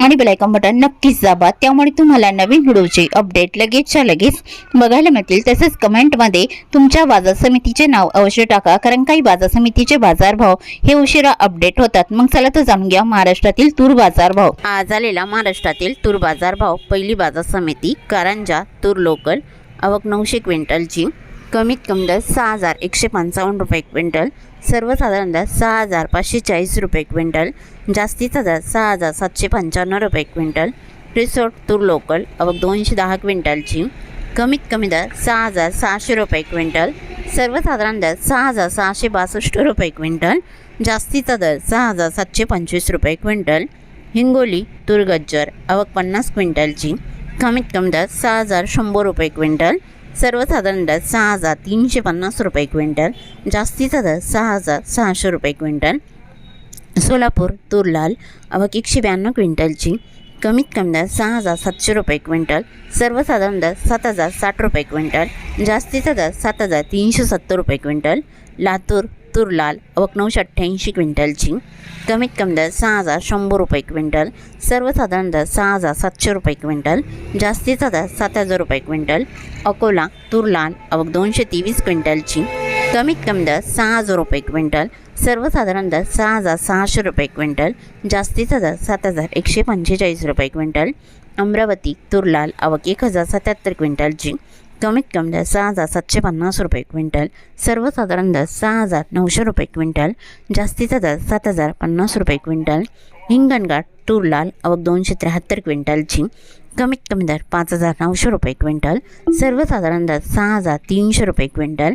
आणि bell icon button नक्कीच दाबा. त्यामुळे तुम्हाला नवीन व्हिडिओचे अपडेट लगेचच्या लगेच बघायला मिळतील. तसेच कमेंटमध्ये तुमच्या बाजार समितीचे नाव अवश्य टाका कारण काही बाजार समितीचे बाजारभाव हे उशिरा अपडेट होतात. मग चला तर जाणून घ्या महाराष्ट्रातील तूर बाजारभाव आज आलेला महाराष्ट्रातील तूर बाजारभाव पहिली बाजार समिती कारंजा तूर लोकल आवक नऊशे क्विंटलची. कमीत कमी दर सहा हजार एकशे पंचावन्न रुपये क्विंटल. सर्वसाधारण दर सहा हजार पाचशे चाळीस रुपये क्विंटल. जास्तीचा दर सहा हजार सातशे पंच्याण्णव रुपये क्विंटल. रिसोर्ट तूर लोकल अवघ दोनशे दहा क्विंटलची. कमीत कमी दर सहा हजार सहाशे रुपये क्विंटल. सर्वसाधारण दर सहा हजार सहाशे बासष्ट रुपये क्विंटल. जास्तीचा दर सहा हजार सातशे पंचवीस रुपये क्विंटल. हिंगोली तूर गज्जर अवघ पन्नास क्विंटलची. कमीत कमी दर सहा हजार शंभर रुपये क्विंटल. सर्वसाधारण दर सहा हजार तीनशे पन्नास रुपये क्विंटल जास्तीचा दर सहा हजार सहाशे रुपये क्विंटल. सोलापूर तुरलाल अवक एकशे ब्याण्णव क्विंटलची कमीत कमी दर सहा हजार सातशे रुपये क्विंटल सर्वसाधारण दर सात हजार साठ रुपये क्विंटल जास्तीचा दर सात हजार तीनशे सत्तर रुपये क्विंटल. लातूर तूर लाल अवक नऊशे अठ्ठ्याऐंशी क्विंटलची. कमीत कमी दर सहा हजार शंभर रुपये क्विंटल सर्वसाधारण दर सहा हजार सातशे रुपये क्विंटल जास्तीचा दर सात हजार रुपये क्विंटल अकोला तूर लाल दोनशे तेवीस क्विंटलची. कमीत कमी दर सहा हजार रुपये क्विंटल सर्वसाधारण दर सहा हजार सहाशे रुपये क्विंटल जास्तीचा दर सात हजार एकशे पंचेचाळीस रुपये क्विंटल अमरावती तुरलाल अवक एक हजार सत्याहत्तर क्विंटलची. कमीत कमी दर सहा हजार सातशे पन्नास रुपये क्विंटल सर्वसाधारण दर सहा हजार नऊशे रुपये क्विंटल जास्तीचा दर सात हजार पन्नास रुपये क्विंटल हिंगणघाट तूर लाल अवघ दोनशे त्र्याहत्तर क्विंटलची कमीत कमी दर पाच हजार नऊशे रुपये क्विंटल सर्वसाधारण दर सहा हजार तीनशे रुपये क्विंटल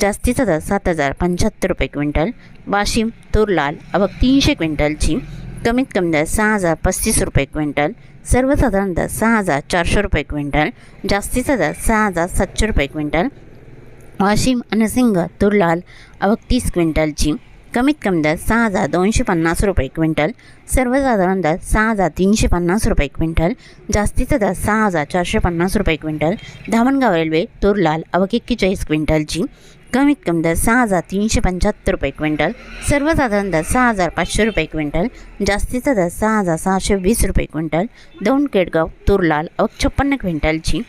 जास्तीचा दर सात हजार पंच्याहत्तर रुपये क्विंटल वाशिम तूर लाल अवघ तीनशे क्विंटलची कमीत कमी दर सहा हजार पस्तीस रुपये क्विंटल. सर्वसाधारण दर सहा हजार चारशे रुपये क्विंटल. जास्तीचा दर सहा हजार सातशे रुपये क्विंटल. वाशिम आणि सिंग तुरलाल अवघ तीस क्विंटलची. कमीत कमी दर सहा हजार दोनशे पन्नास रुपये क्विंटल सर्वसाधारण दर सहा हजार तीनशे पन्नास रुपये क्विंटल जास्तीचा दर सहा हजार चारशे पन्नास रुपये क्विंटल धामणगाव रेल्वे तुरलाल अवघ एक्केचाळीस क्विंटलची कमीत कमी दर सहा हजार तीनशे पंच्याहत्तर रुपये क्विंटल सर्वसाधारण दर सहा हजार पाचशे रुपये क्विंटल जास्तीचा दर सहा हजार सहाशे वीस रुपये क्विंटल दोन केडगाव तुरलाल अव छप्पन्न क्विंटलची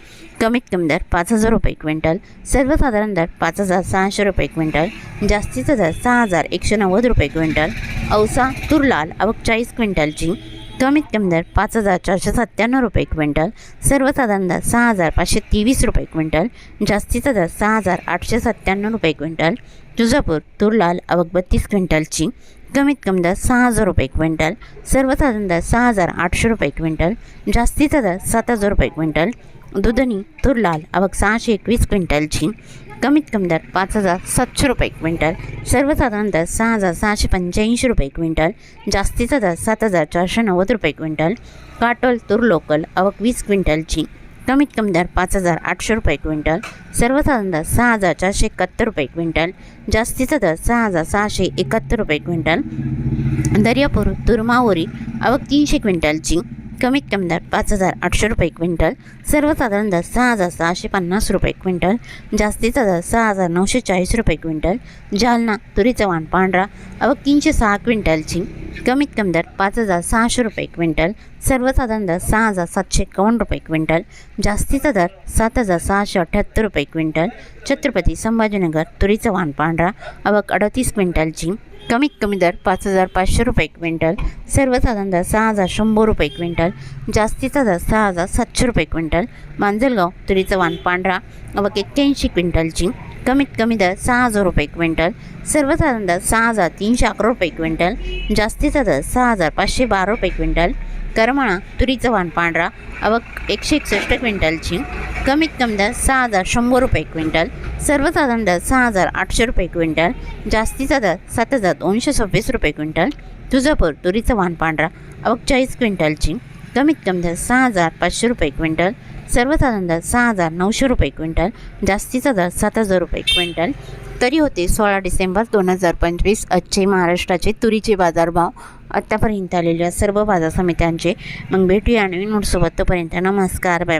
कमीत कमी दर पाच हजार रुपये क्विंटल सर्वसाधारण दर पाच हजार सहाशे रुपये क्विंटल जास्तीचा दर सहा हजार एकशे नव्वद रुपये क्विंटल औसा तुरलाल अवघ चाळीस क्विंटलची कमीत कमी दर पाच हजार चारशे सत्त्याण्णव रुपये क्विंटल सर्वसाधारण दर सहा हजार पाचशे तेवीस रुपये क्विंटल जास्तीचा दर सहा हजार आठशे सत्त्याण्णव रुपये क्विंटल तुळजापूर तुरलाल अवघ बत्तीस क्विंटलची कमीत कमी दर सहा हजार रुपये क्विंटल सर्वसाधारण दर सहा हजार आठशे रुपये क्विंटल जास्तीचा दर सात हजार रुपये क्विंटल दुधनी तुरलाल अवघ सहाशे एकवीस क्विंटलची कमीत कमी दर पाच हजार सातशे रुपये क्विंटल सर्वसाधारण दर सहा हजार सहाशे पंच्याऐंशी रुपये क्विंटल जास्तीचा दर सात हजार चारशे नव्वद रुपये क्विंटल काटोल तूर लोकल अवघ वीस क्विंटलची. कमीत कमी दर पाच हजार आठशे रुपये क्विंटल सर्वसाधारण दर सहा हजार चारशे एकाहत्तर रुपये क्विंटल जास्तीचा दर सहा हजार सहाशे एकाहत्तर रुपये क्विंटल. दर्यापूर तुरमावरी अवघ तीनशे क्विंटलची कमीत कमी दर पाच हजार आठशे रुपये क्विंटल सर्वसाधारण दर सहा हजार सहाशे पन्नास रुपये क्विंटल जास्तीचा दर सहा हजार नऊशे चाळीस रुपये क्विंटल जालना तुरीचं वाण पांढरा अव तीनशे सहा क्विंटलची कमीत कमी दर पाच हजार सहाशे रुपये क्विंटल सर्वसाधारण दर सहा हजार सातशे एकावन्न रुपये क्विंटल जास्तीचा दर सात हजार सहाशे अठ्ठ्याहत्तर रुपये क्विंटल छत्रपती संभाजीनगर तुरीचं वाण पांढरा अवक अडतीस क्विंटलची कमीत कमी दर पाच हजार पाचशे रुपये क्विंटल सर्वसाधारण दर सहा हजार शंभर रुपये क्विंटल जास्तीचा दर सहा हजार सातशे रुपये क्विंटल मांजलगाव तुरीचं वाण पांढरा अवघ एक्क्याऐंशी क्विंटलची. कमीत कमी दर सहा हजार रुपये क्विंटल सर्वसाधारण दर सहा हजार तीनशे अकरा रुपये क्विंटल जास्तीचा दर सहा हजार पाचशे बारा रुपये क्विंटल करमाळा तुरीचं वाण पांढरा अवक एकशे एकसष्ट क्विंटलची कमीत कमी दर सहा हजार शंभर रुपये क्विंटल सर्वसाधारण दर सहा हजार आठशे रुपये क्विंटल जास्तीचा दर सात हजार दोनशे सव्वीस रुपये क्विंटल तुळजापूर तुरीचं वाण पांढरा अवक चाळीस क्विंटलची कमीत कमी दर सहा हजार पाचशे रुपये क्विंटल सर्वसाधारण दर सहा हजार नऊशे रुपये क्विंटल जास्तीचा दर सात हजार रुपये क्विंटल. तरी होते सोळा डिसेंबर दोन हजार पंचवीस आजचे महाराष्ट्राचे तुरीचे बाजारभाव. आत्तापर्यंत आलेल्या सर्व बाजार समित्यांचे. मग भेटूया नवीन नोटसोबत तोपर्यंत नमस्कार बाय बाय